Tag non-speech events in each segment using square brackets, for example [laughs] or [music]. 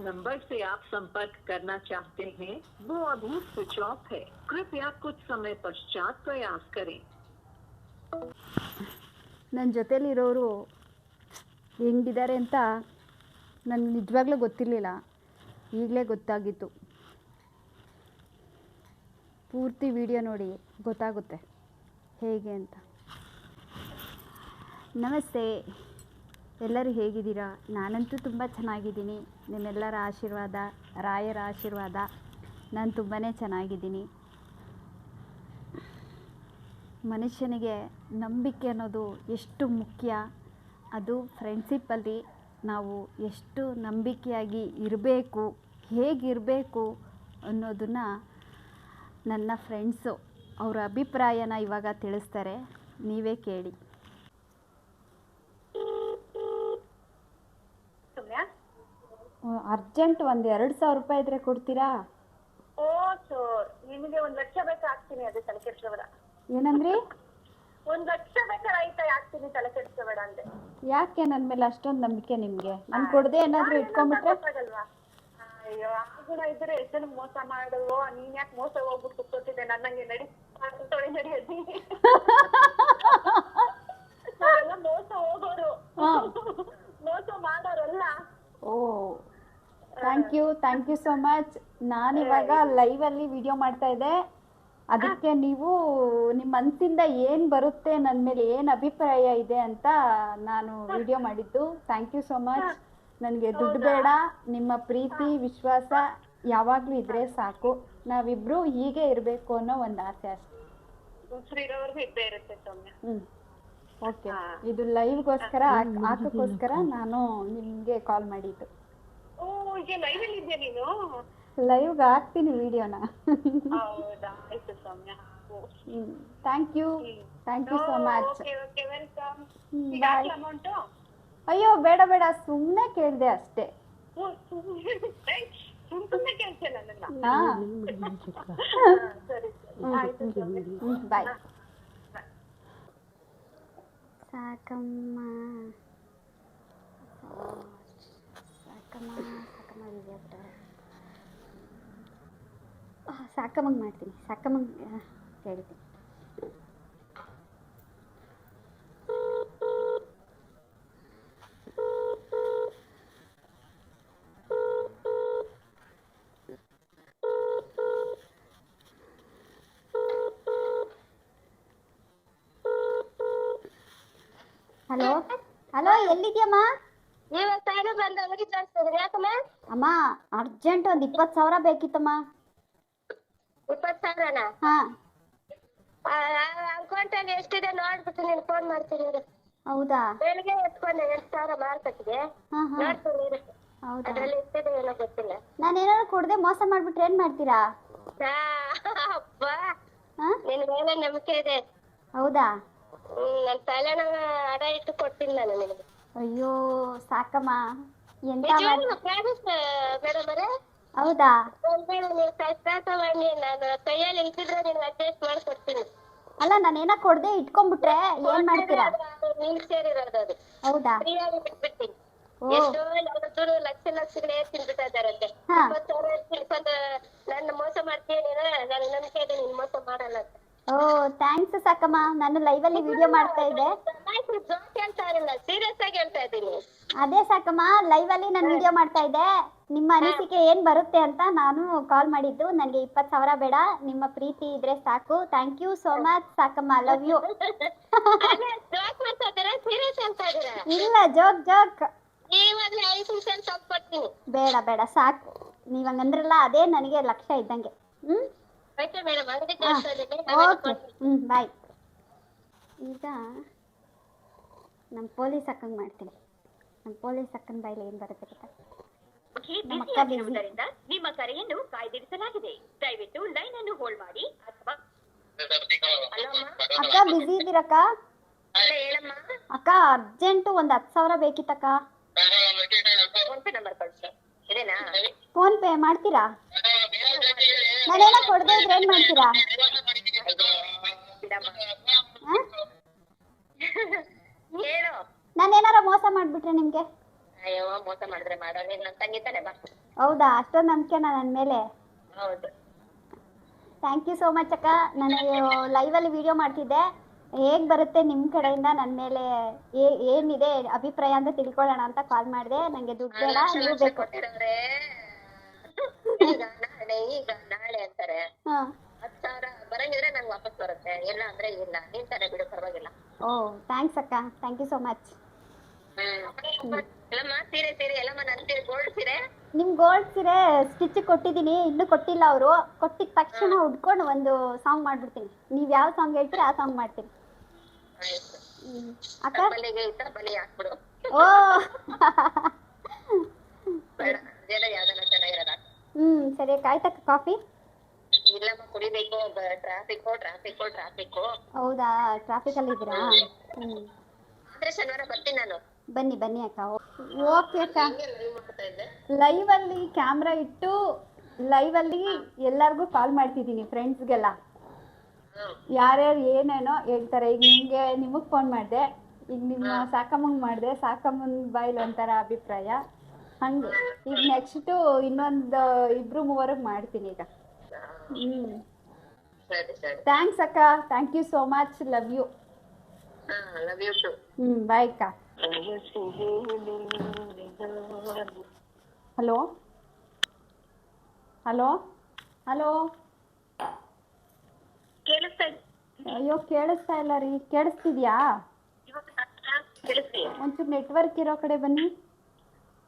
Number से आप संपर्क करना चाहते हैं वो अभी स्विच ऑफ है कृपया कुछ समय पश्चात प्रयास करें ನನ್ನ ಜೊತೇಲಿರೋರು ಹೆಂಗಿದ್ದಾರೆ ಅಂತ ನನಗೆ ನಿಜವಾಗ್ಲೂ ಗೊತ್ತಿರಲಿಲ್ಲ ಈಗಲೇ ಗೊತ್ತಾಗಿತ್ತು ಪೂರ್ತಿ ವಿಡಿಯೋ ನೋಡಿ ಗೊತ್ತಾಗುತ್ತೆ ಹೇಗೆ ಅಂತ ನಮಸ್ತೆ ಎಲ್ಲರೂ ಹೇಗಿದ್ದೀರಾ? ನಾನಂತೂ ತುಂಬ ಚೆನ್ನಾಗಿದ್ದೀನಿ. ನಿಮ್ಮೆಲ್ಲರ ಆಶೀರ್ವಾದ, ರಾಯರ ಆಶೀರ್ವಾದ, ನಾನು ತುಂಬಾ ಚೆನ್ನಾಗಿದ್ದೀನಿ. ಮನುಷ್ಯನಿಗೆ ನಂಬಿಕೆ ಅನ್ನೋದು ಎಷ್ಟು ಮುಖ್ಯ? ಅದು ಫ್ರೆಂಡ್ಶಿಪ್ಪಲ್ಲಿ ನಾವು ಎಷ್ಟು ನಂಬಿಕೆಯಾಗಿ ಇರಬೇಕು, ಹೇಗಿರಬೇಕು ಅನ್ನೋದನ್ನು ನನ್ನ ಫ್ರೆಂಡ್ಸು ಅವರ ಅಭಿಪ್ರಾಯನ ಇವಾಗ ತಿಳಿಸ್ತಾರೆ. ನೀವೇ ಕೇಳಿ. ಅರ್ಜೆಂಟ್ ಒಂದ್ ಎರಡ್ ಸಾವಿರ ರೂಪಾಯಿ ಇದ್ರೆ ಕೊಡ್ತೀರಾ? ಓ ಸೋರ್. ನಿಮಗೆ ಒಂದ್ ಲಕ್ಷ ಬೇಕಾ ಹಾಕ್ತೀನಿ ಅದೇ ತಲೆ ಕೆಡ್ಸ್ಕೋಬೇಡ. ಏನಂದ್ರಿ? ಒಂದ್ ಲಕ್ಷ ಬೇಕಾ ರೈತ ಹಾಕ್ತೀನಿ ತಲೆ ಕೆಡ್ಸ್ಕೋಬೇಡ ಅಂದೆ. ಯಾಕೆ ನನ್ನ ಮೇಲೆ ಅಷ್ಟೊಂದು ನಂಬಿಕೆ ನಿಮಗೆ? ನಾನು ಕೊಡದೆ ಏನಾದರೂ ಇಟ್ಕೊಂಡ್ಬಿಟ್ರೆ? ಗೊತ್ತಾಗಲ್ವಾ ಅಯ್ಯೋ ಆಗುಣ ಇದ್ರೆ ಎಷ್ಟು ಮೋಸ ಮಾಡೋ ನೀನ್ ಯಾಕೆ ಮೋಸ ಹೋಗ್ಬಿಟ್ಟು ಕುತ್ಕೊತಿದ್ದೆ ನನ್ನಂಗೆ ನಡಿ ತೊಳೆ ನಡಿ ಅದಿ ನಾವೆಲ್ಲ ಮೋಸ ಹೋಗೋರು ಮೋಸ ಮಾಡೋರಲ್ಲ oh thank you so much ನಾನು ಮಚ್ ನಾನಿವಾಗ ಅಲ್ಲಿ ವಿಡಿಯೋ ಮಾಡ್ತಾ ಇದ್ದೆ. ಅದಕ್ಕೆ ನೀವು ನಿಮ್ಮ ಮನಸ್ಸಿಂದ ಏನು ಬರುತ್ತೆ ನನ್ನ ಮೇಲೆ ಏನು ಅಭಿಪ್ರಾಯ ಇದೆ ಅಂತ ನಾನು ವಿಡಿಯೋ ಮಾಡಿದ್ದು. ಥ್ಯಾಂಕ್ ಯು ಸೋ ಮಚ್ ನನಗೆ ದುಡ್ಡು ಬೇಡ ನಿಮ್ಮ ಪ್ರೀತಿ ವಿಶ್ವಾಸ ಯಾವಾಗಲೂ ಇದ್ರೆ ಸಾಕು. ನಾವಿಬ್ರು ಹೀಗೆ ಇರಬೇಕು ಅನ್ನೋ ಒಂದು ಆಸೆ ಅಷ್ಟೇ. ಇದ್ದೇ ಇರುತ್ತೆ ಓಕೆ ಇದು ಲೈವ್ಗೋಸ್ಕರ ಹಾಕಕ್ಕೋಸ್ಕರ ನಾನು ನಿಮಗೆ ಕಾಲ್ ಮಾಡಿದ್ದು. ಓ ಈಗ ಲೈವ್ ಅಲ್ಲಿ ಇದೆಯಾ ನೀನು? ಲೈವ್ಗೆ ಹಾಕ್ತೀನಿ ವಿಡಿಯೋನ. ಹೌದಾ? ಆಯ್ತು Soumya. Thank you thank you so much okay okay welcome ಈಗ ಬಾಯ್ ಅಮೌಂಟು ಅಯ್ಯೋ ಬೇಡ ಬೇಡ. ಸುಮ್ಮನೆ ಕೇಳಿದೆ ಅಷ್ಟೇ. ಸುಮ್ಮನೆ ಕೆಲಸ ನನ್ನ ಹಾಂ. ಸರಿ ಸರಿ. ಆಯ್ತು ಸೌಮ್ಯ. ಬಾಯ್ ಸಾಕಮ್ಮ. ಸಾಕಮ್ಮ. ಸಾಕಮ್ಮ ವಿಜಯಪುರ ಸಾಕಮ್ಮಂಗೆ ಮಾಡ್ತೀನಿ ಸಾಕಮ್ಮಂಗೆ ಹೇಳ್ತೀನಿ ಹಲೋ? ಹಲೋ, ಎಲ್ಲಿದ್ಯಮ್ಮ? ನೀವು ಸೈಡ್ ಬಂದು ಅಂಗಡಿ ತೋರಿಸ್ತಿದ್ರಿ ಯಾಕಮ್ಮ? ಅಮ್ಮ ಅರ್ಜೆಂಟ್ ಒಂದ್ ಇಪ್ಪತ್ ಸಾವಿರ ಬೇಕಿತ್ತಮ್ಮ. ಇಪ್ಪತ್ ಸಾವಿರನ? ಹಾಂ. ಅಕೌಂಟಲ್ಲಿ ಎಷ್ಟಿದೆ ನೋಡ್ಬಿಟ್ಟು ನೀನು ಫೋನ್ ಮಾಡ್ತೀನಿ ಇರು. ಹೌದಾ? ಬೆಳಿಗ್ಗೆ ಎತ್ಕೊಂಡೆ ಎಷ್ಟು ಸಾವಿರ ಹಾಂ ಹಾಂ. ನೋಡ್ತೀನಿ ಇರು. ಹೌದಾ? ಅದ್ರಲ್ಲಿ ಎಷ್ಟಿದೆ ಏನೋ ಗೊತ್ತಿಲ್ಲ. ನಾನು ಏನಾದ್ರು ಕೊಡದೆ ಮೋಸ ಮಾಡ್ಬಿಟ್ರೆ ಏನ್ ಮಾಡ್ತೀರಾ? ಆ, ಅಪ್ಪ. ಹಾ? ನಿನ್ ಮೇಲೆ ನಂಬಿಕೆ ಇದೆ. ಹೌದಾ? ಹ್ಮ್ ನನ್ ತಲೆನ ಅಡ ಇಟ್ಟು ಕೊಡ್ತೀನಿ ನಾನು ನಿನಗೆ. ಅಯ್ಯೋ ಸಾಕಮ್ಮ. ಹೌದಾ? ಅಲ್ಲ ನಾನು ಏನ ಕೊಡದೆ ಇಟ್ಕೊಂಡ್ಬಿಟ್ರೆ ಏನ್ ಮಾಡ್ತೀರಾ? ಹೌದಾ? ಎಷ್ಟೋ ಲಕ್ಷ ಲಕ್ಷಗಳೇ ತಿನ್ಬಿಟ್ಟ ಇದಾರಂತೆ ನನ್ನ ಮೋಸ ಮಾಡ್ತೀಯ ನೀನು? ನಾನು ನಂಬಿಕೆ ಇದೆ ನೀನ್ ಮೋಸ ಮಾಡಲ್ಲ ಅಂತ. ಓ ಥ್ಯಾಂಕ್ಸ್ ಸಾಕಮ್ಮ. ನಾನು ಅಲ್ಲಿ ವಿಡಿಯೋ ಮಾಡ್ತಾ ಇದ್ದೆ. ಜೋಕ್ ಹೇಳ್ತಾ ಇರಲಿಲ್ಲ ಸೀರಿಯಸ್ ಆಗಿ ಹೇಳ್ತಾ ಇದ್ದೀನಿ ಅದೇ ಸಾಕಮ್ಮ ಅಲ್ಲಿ ನಾನು ವಿಡಿಯೋ ಮಾಡ್ತಾ ಇದ್ದೆ. ನಿಮ್ಮ ಅನಿಸಿಕೆ ಏನ್ ಬರುತ್ತೆ ಅಂತ ನಾನು ಕಾಲ್ ಮಾಡಿದ್ದು. ನನಗೆ ಇಪ್ಪತ್ತು ಸಾವಿರ ಬೇಡ. ನಿಮ್ಮ ಪ್ರೀತಿ ಇದ್ರೆ ಸಾಕು. ಥ್ಯಾಂಕ್ ಯು ಸೋ ಮಚ್ ಸಾಕಮ್ಮ. ಲವ್ ಯು ಇಲ್ಲ ಜೋಕ್ ಜೋಕ್ ಬೇಡ ಬೇಡ ಸಾಕು. ನೀವ್ ಹಂಗಂದ್ರಲ್ಲ ಅದೇ ನನಗೆ ಲಕ್ಷ್ಯ ಇದ್ದಂಗೆ. ಹ್ಞೂ ಆಯ್ತಾ ಮೇಡಮ್ ಅಂಗಡಿ ಹಾಂ ಕಳ್ಸ್ತಾ ಓಕೆ ಹ್ಞೂ ಬಾಯ್ ಈಗ ನಮ್ಮ ಪೊಲೀಸ್ ಅಕ್ಕಂಗೆ ಮಾಡ್ತೀನಿ. ನಮ್ಮ ಪೊಲೀಸ್ ಅಕ್ಕನ ಬಾಯಲ್ಲಿ ಏನು ಬರುತ್ತೆ ಗೊತ್ತಾ? ನಮ್ಮ ಅಕ್ಕ busy. ನಿಮ್ಮ ಕರೆಯನ್ನು ಕಾಯ್ದಿರಿಸಲಾಗಿದೆ. ದಯವಿಟ್ಟು ಲೈನ್ ಅನ್ನು ಹೋಲ್ಡ್ ಮಾಡಿ. ಅಥವಾ ಅಕ್ಕ ಬ್ಯುಸಿ ಇದ್ದೀರಕ್ಕ? ಅಲ್ಲ ಹೇಳಮ್ಮ. ಅಕ್ಕ ಅರ್ಜೆಂಟು ಒಂದು ಹತ್ತು ಸಾವಿರ ಬೇಕಿತ್ತಕ್ಕ? ಫೋನ್ ಪೇ ನಂಬರ್ ಕಳಿಸಿ ಇದೇನಾ? ಫೋನ್ ಪೇ ಮಾಡ್ತೀರಾ? ನಾನೇನೋ ಕೊಡದೆ ಇದ್ರೆ ಏನ್ ಮಾಡ್ತೀರಾ? ನಾನು ಏನಾರ ಮೋಸ ಮಾಡ್ಬಿಟ್ರೆ ನಿಮ್ಗೆ? ಅಯ್ಯೋ ಮೋಸ ಮಾಡಿದ್ರೆ ಮಾಡೋಣ ನನ್ನ ತಂಗಿ ತಾನೆ ಬಾ. ಹೌದಾ? ಅಷ್ಟೊಂದು ನಂಬಿಕೆನಾ ನನ್ನ ಮೇಲೆ? ಹೌದು. ಥ್ಯಾಂಕ್ ಯು ಸೋ ಮಚ್ ಅಕ್ಕ. ನಾನು ಲೈವಲ್ಲಿ ವಿಡಿಯೋ ಮಾಡ್ತಿದ್ದೆ. ಹೇಗೆ ಬರುತ್ತೆ ನಿಮ್ಮ ಕಡೆಯಿಂದ ನನ್ನ ಮೇಲೆ ಏನಿದೆ ಅಭಿಪ್ರಾಯ ಅಂತ ತಿಳ್ಕೊಳ್ಳೋಣ ಅಂತ ಕಾಲ್ ಮಾಡಿದೆ. ನನಗೆ ದುಡ್ಡು ಬೇಡ ನೀವು ಬೇಕು. ಈಗ ನಾಳೆ ಈಗ ನಾಳೆ ಅಂತಾರೆ. ಹಾಂ. ಹತ್ತು ಸಾವಿರ ಬರಂಗಿದ್ರೆ ನಂಗೆ ವಾಪಸ್ ಬರುತ್ತೆ. ಇಲ್ಲ ಅಂದ್ರೆ ಇಲ್ಲ. ನೀನ್ ತಾನೇ ಬಿಡು ಪರವಾಗಿಲ್ಲ. ಓ ಥ್ಯಾಂಕ್ಸ್ ಅಕ್ಕ. Thank you so much Yellamma ಸೀರೆ ಸೀರೆ. ಎಲ್ಲಮ್ಮ ನನ್ ಸೀರೆ ಗೋಲ್ಡ್ ಸೀರೆ? ನಿಮ್ ಗೋಲ್ಡ್ ಸೀರೆ ಸ್ಟಿಚ್ ಕೊಟ್ಟಿದೀನಿ ಇನ್ನು ಕೊಟ್ಟಿಲ್ಲ ಅವರು. ಕೊಟ್ಟಿದ ತಕ್ಷಣ ಉಡ್ಕೊಂಡು ಒಂದು ಸಾಂಗ್ ಮಾಡ್ಬಿಡ್ತೀನಿ. ನೀವ್ ಯಾವ ಸಾಂಗ್ ಹೇಳ್ತೀರಾ ಆ ಸಾಂಗ್ ಮಾಡ್ತೀನಿ. ಅಕ್ಕ? ಬಲಿಗೆ ಇತ್ತ ಬಲಿ ಹಾಕ್ಬಿಡು. ಓ. ಬೇಡ ಚೆನ್ನಾಗಿರೋದ ಸರಿ ಆಯ್ತಕ್ಕ ಕಾಫಿ? ಇಲ್ಲಮ್ಮ ಕುಡಿಬೇಕು. ಟ್ರಾಫಿಕ್ಕು ಟ್ರಾಫಿಕ್ಕು ಟ್ರಾಫಿಕ್ಕು ಹೌದಾ? ಟ್ರಾಫಿಕಲ್ಲಿ ಇದ್ದೀರಾ? ಹ್ಮ್. ಆದ್ರೆ ಶನಿವಾರ ಬರ್ತೀನಿ ನಾನು. ಬನ್ನಿ ಬನ್ನಿ ಅಕ್ಕ. ಓಕೆ ಅಕ್ಕ. ಲೈವ್ ಲೈವಲ್ಲಿ ಕ್ಯಾಮ್ರಾ ಇಟ್ಟು ಲೈವಲ್ಲಿ ಎಲ್ಲರಿಗೂ ಕಾಲ್ ಮಾಡ್ತಿದ್ದೀನಿ ಫ್ರೆಂಡ್ಸ್ಗೆಲ್ಲ ಹ್ಮ್. ಯಾರ್ಯಾರು ಏನೇನೋ ಹೇಳ್ತಾರೆ. ಈಗ ನಿಮಗೆ ನಿಮಗೆ ಫೋನ್ ಮಾಡಿದೆ. ಈಗ ನಿಮ್ಮ ಸಾಕಮ್ಮಂಗೆ ಮಾಡಿದೆ. ಸಾಕಮ್ಮನ್ ಬಾಯಲ್ಲಿ ಒಂಥರ ಅಭಿಪ್ರಾಯ. ಹಂಗೆ. ಈಗ ನೆಕ್ಸ್ಟು ಇನ್ನೊಂದು ಇಬ್ರು ಮೂವರಿಗೆ ಮಾಡ್ತೀನಿ ಈಗ. ಹ್ಞೂ ಥ್ಯಾಂಕ್ಸ್ ಅಕ್ಕ. Thank you so much love you hmm ಹ್ಞೂ ಬಾಯ್ ಅಕ್ಕ ಹಲೋ ಹಲೋ ಹಲೋ ಅಯ್ಯೋ ಕೇಳಿಸ್ತಾ ಇಲ್ಲ ರೀ. ಕೇಳಿಸ್ತಿದ್ಯಾ? ಕೇಳಿಸ್ತಿ ಒಂಚೂರು ನೆಟ್ವರ್ಕ್ ಇರೋ ಕಡೆ ಬನ್ನಿ.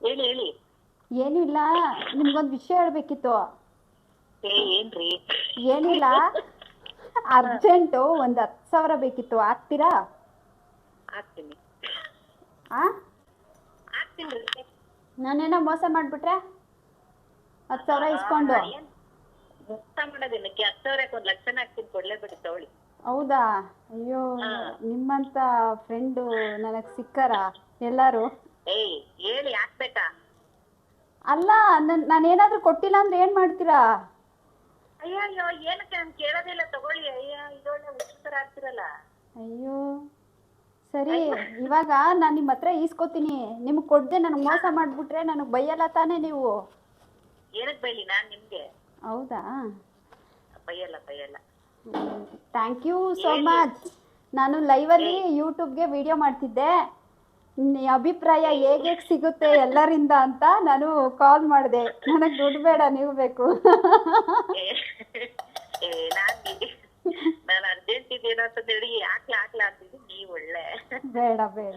ಹೇಳಿ ಹೇಳಿ. ಏನಿಲ್ಲ ನಿಮ್ಗೊಂದ್ ವಿಷಯ ಹೇಳ್ಬೇಕಿತ್ತು. ಏ ಏನ್ರಿ? ಏನಿಲ್ಲ ಅರ್ಜೆಂಟು ಒಂದ್ ಹತ್ತು ಸಾವಿರ ಬೇಕಿತ್ತು. ಹಾಕ್ತೀರಾ? ಹಾಕ್ತೀನಿ. ಆ? ಹಾಕ್ತೀನಿ ನಾನೇನೋ ಮೋಸ ಮಾಡ್ಬಿಟ್ರೆ? ಹತ್ ಸಾವಿರ ಇಸ್ಕೊಂಡು. ಮುಕ್ತ ಮಾಡೋದಿನಕ್ಕೆ ಹತ್ತು ಸಾವಿರಕ್ಕೆ ಒಂದು ಲಕ್ಷನ ಹಾಕ್ತೀನಿ ಕೊಡ್ಲೇಬೇಡಿ ತಗೊಳ್ಳಿ. ಹೌದಾ? ಅಯ್ಯೋ ನಿಮ್ಮಂತ ಫ್ರೆಂಡು ನನಗ್ ಸಿಕ್ಕಾರ? ಎಲ್ಲರೂ? ಏಯ್ ಹೇಳಿ ಹಾಕ್ಬೇಕಾ ಅಲ್ಲ ನನ್ ನಾನೇನಾದರೂ ಕೊಟ್ಟಿಲ್ಲ ಅಂದ್ರೆ ಏನ್ ಮಾಡ್ತೀರಾ? ಅಯ್ಯೋ ಅಯ್ಯೋ ಏನಕ್ಕೆ ನಾನು ಕೇಳೋದಿಲ್ಲ ತಗೊಳ್ಳಿ. ಅಯ್ಯೋ ಇದೊಳ್ಳೆ ಉಚಿತರ ಆಗ್ತಿರಲ್ಲ. ಅಯ್ಯೋ ಸರಿ ಇವಾಗ ನಾನು ನಿಮ್ಮ ಹತ್ರ ಈಸ್ಕೊತೀನಿ. ನಿಮ್ಗೆ ಕೊಡದೆ ನನಗೆ ಮೋಸ ಮಾಡಿಬಿಟ್ರೆ ನನಗೆ ಬೈಯಲ್ಲ ತಾನೇ ನೀವು? ಏನಕ್ಕೆ ಬೈಲಿ ನಾನು ನಿಮ್ಗೆ? ಹೌದಾ? ಬೈಯಲ್ಲ ಬೈಯಲ್ಲ. ಥ್ಯಾಂಕ್ ಯು ಸೋ ಮಚ್ ನಾನು ಲೈವಲ್ಲಿ ಯೂಟ್ಯೂಬ್ಗೆ ವಿಡಿಯೋ ಮಾಡ್ತಿದ್ದೆ. ಅಭಿಪ್ರಾಯ ಹೇಗೆ ಸಿಗುತ್ತೆ ಎಲ್ಲರಿಂದ ಅಂತ ನಾನು ಕಾಲ್ ಮಾಡಿದೆ. ನನಗೆ ದುಡ್ಡು ಬೇಡ ನೀವು ಬೇಕು. ನಾನ್ ಅರ್ಜೆಂಟ್ ಇದ್ದೇನೋ ಅಂತ ಹೇಳಿ ಯಾಕೆ ಹಾಕ್ಲಾ ಅಂತಿದ್ದೀನಿ ನೀವ್ ಒಳ್ಳೆ. ಬೇಡ ಬೇಡ.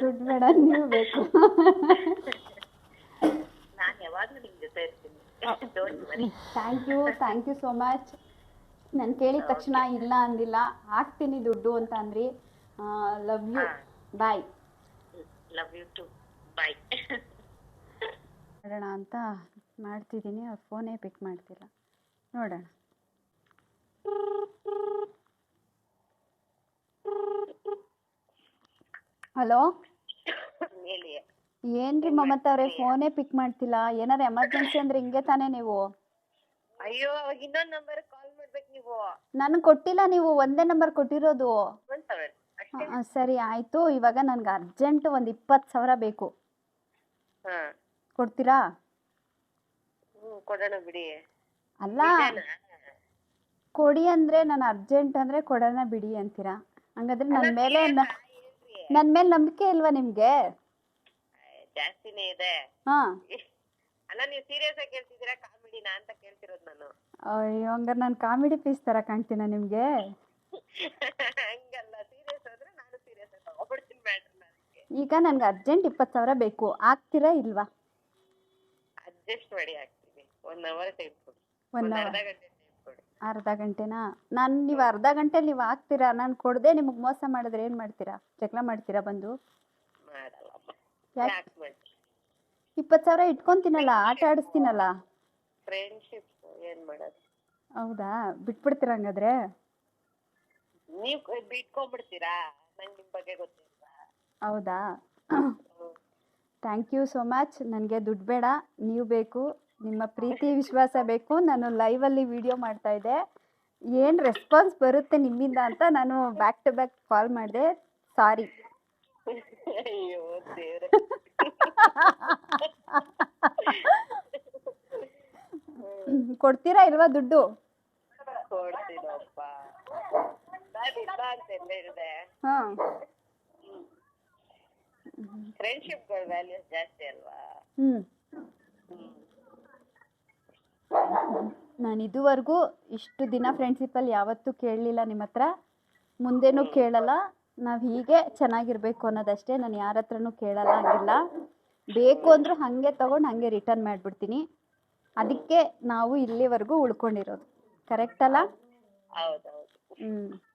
ದುಡ್ಡು ಬೇಡ ನೀವು ಬೇಕು. ನಾನು ಯಾವಾಗಲೂ ನಿಮ್ ಜೊತೆ ಇರ್ತೀನಿ. Thank you thank you so much ನಾನು ಕೇಳಿದ ತಕ್ಷಣ ಇಲ್ಲ ಅಂದಿಲ್ಲ. ಹಾಕ್ತೀನಿ ದುಡ್ಡು ಅಂತ ಅಂದ್ರಿ. Love you bye love you too bye ಮಾಡೋಣ ಅಂತ ಮಾಡ್ತಿದ್ದೀನಿ ಅವ್ರು ಫೋನೇ ಪಿಕ್ ಮಾಡ್ತಿಲ್ಲ. ನೋಡೋಣ. ಹಲೋ ಏನ್ರಿ ಮಮತಾ ಅವ್ರೆ ಫೋನೇ ಪಿಕ್ ಮಾಡ್ತಿಲ್ಲ? ಏನಾರ ಎಮರ್ಜೆನ್ಸಿ ಅಂದ್ರೆ ಹಿಂಗೆ ತಾನೇ ನೀವು? ಅಯ್ಯೋ ಅವಾಗ ಇನ್ನೊಂದ್ ನಂಬರ್ ಕಾಲ್ ಮಾಡ್ಬೇಕು ನೀವು. ನನಗೆ ಕೊಟ್ಟಿಲ್ಲ ನೀವು ಒಂದೇ ನಂಬರ್ ಕೊಟ್ಟಿರೋದು ಒನ್ ಸೆವೆನ್ ಅಷ್ಟೇ ಆ, ಸರಿ ಆಯ್ತು. ಇವಾಗ ನನಗೆ ಅರ್ಜೆಂಟ್ ಒಂದು ಇಪ್ಪತ್ತು ಸಾವಿರ ಬೇಕು. ಹಾ. ಕೊಡ್ತೀರಾ? ಹ್ಮ್ ಕೊಡೋಣ ಬಿಡಿ. ಅಲ್ಲ. ಕೊಡಿ ಅಂದ್ರೆ ನಾನು ಅರ್ಜೆಂಟ್ ಅಂದ್ರೆ ಕೊಡೋಣ ಬಿಡಿ ಅಂತೀರಾ? ಹಂಗಾದ್ರೆ ನನ್ನ ಮೇಲೆ ನನ್ನ ಮೇಲೆ ನಂಬಿಕೆ ಇಲ್ವಾ ನಿಮಗೆ? ಜಾಸ್ತಿನೇ ಇದೆ. ಹಾಂ. ಅಲ್ಲ ನೀವು ಸೀರಿಯಸ್ ಆಗಿ ಕೇಳ್ತಿದ್ದೀರಾ ಕಾಮಿಡಿನಾ ಅಂತ ಕೇಳ್ತಿರೋದು ನಾನು. ಅಯ್ಯೋ ಹಂಗಾರೆ ನಾನು ಕಾಮಿಡಿ ಪೀಸ್ ತರ ಕಾಣ್ತೀನ ನಿಮಗೆ? [laughs] ಹಂಗಲ್ಲ ಸೀರಿಯಸ್ ಆದ್ರೆ ನಾನು ಸೀರಿಯಸ್ ಆಗಿ ತಗೊಬಿಡ್ತೀನಿ ಮ್ಯಾಟ್ರನ್ನ ಅದಕ್ಕೆ ಈಗ ನನಗೆ ಅರ್ಜೆಂಟ್ ಇಪ್ಪತ್ತು ಸಾವಿರ ಬೇಕು. ಆಗ್ತೀರಾ ಇಲ್ವಾ? ಅಡ್ಜಸ್ಟ್ ಮಾಡಿ ಹಾಕ್ತೀನಿ. ಒನ್ ಅವರ್ ಟೈಮ್ ಕೊಡಿ. ಒನ್ ಒಂದ್ ಅವರ್ ಅರ್ಧ ಗಂಟೆ ಟೈಮ್ ಕೊಡಿ. ಅರ್ಧ ಗಂಟೆನಾ? ನಾನು ನೀವು ಅರ್ಧ ಗಂಟೆಲಿ ನೀವು ಆಗ್ತೀರಾ? ನಾನು ಕೊಡದೆ ನಿಮಗೆ ಮೋಸ ಮಾಡಿದ್ರೆ ಏನು ಮಾಡ್ತೀರಾ? ಜಗಳ ಮಾಡ್ತೀರಾ ಬಂದು? ಮಾಡಲ್ಲಮ್ಮ. ಯಾಕೆ? ಯಾಕೆ ಮಾಡಿ ಇಪ್ಪತ್ತು ಸಾವಿರ ಇಟ್ಕೊತೀನಲ್ಲ ಆಟ ಆಡಿಸ್ತೀನಲ್ಲ? ಫ್ರೆಂಡ್ಶಿಪ್ ಏನ್ ಮಾಡೋದು? ಹೌದಾ? ಬಿಟ್ಬಿಡ್ತೀರ ಹಂಗಾದ್ರೆ? ನೀವ್ ಬಿಟ್ಕೊಂಡ್ಬಿಡ್ತೀರಾ? ನಂಗೆ ನಿಮ್ ಬಗ್ಗೆ ಗೊತ್ತಿಲ್ಲ. ಹೌದಾ ಥ್ಯಾಂಕ್ ಯು ಸೋ ಮಚ್ ನನಗೆ ದುಡ್ಡು ಬೇಡ ನೀವು ಬೇಕು ನಿಮ್ಮ ಪ್ರೀತಿ ವಿಶ್ವಾಸ ಬೇಕು ನಾನು ಲೈವಲ್ಲಿ ವಿಡಿಯೋ ಮಾಡ್ತಾ ಇದ್ದೆ ಏನು ರೆಸ್ಪಾನ್ಸ್ ಬರುತ್ತೆ ನಿಮ್ಮಿಂದ ಅಂತ ನಾನು ಬ್ಯಾಕ್ ಟು ಬ್ಯಾಕ್ ಕಾಲ್ ಮಾಡಿದೆ ಸಾರಿ ಕೊಡ್ತೀರಾ ಇಲ್ವಾ ದುಡ್ಡು ಹಾ ಫ್ರೆಂಡ್ಶಿಪ್ಗಳ ವ್ಯಾಲ್ಯೂಸ್ ಜಾಸ್ತಿ ಅಲ್ವಾ? ನಾನು ಇದುವರೆಗೂ ಇಷ್ಟು ದಿನ ಫ್ರೆಂಡ್ಶಿಪ್ಪಲ್ಲಿ ಯಾವತ್ತೂ ಕೇಳಲಿಲ್ಲ ನಿಮ್ಮ ಹತ್ರ. ಮುಂದೇನೂ ಕೇಳಲ್ಲ. ನಾವು ಹೀಗೆ ಚೆನ್ನಾಗಿರ್ಬೇಕು ಅನ್ನೋದಷ್ಟೇ. ನಾನು ಯಾರ ಹತ್ರನು ಕೇಳಲ್ಲ ಆಗಿಲ್ಲ ಬೇಕು ಅಂದರೂ ಹಾಗೆ ತೊಗೊಂಡು ಹಾಗೆ ರಿಟರ್ನ್ ಮಾಡಿಬಿಡ್ತೀನಿ. ಅದಕ್ಕೆ ನಾವು ಇಲ್ಲಿವರೆಗೂ ಉಳ್ಕೊಂಡಿರೋದು. ಕರೆಕ್ಟ್ ಅಲ್ಲ? ಹ್ಮ್. ಹ್ಞೂ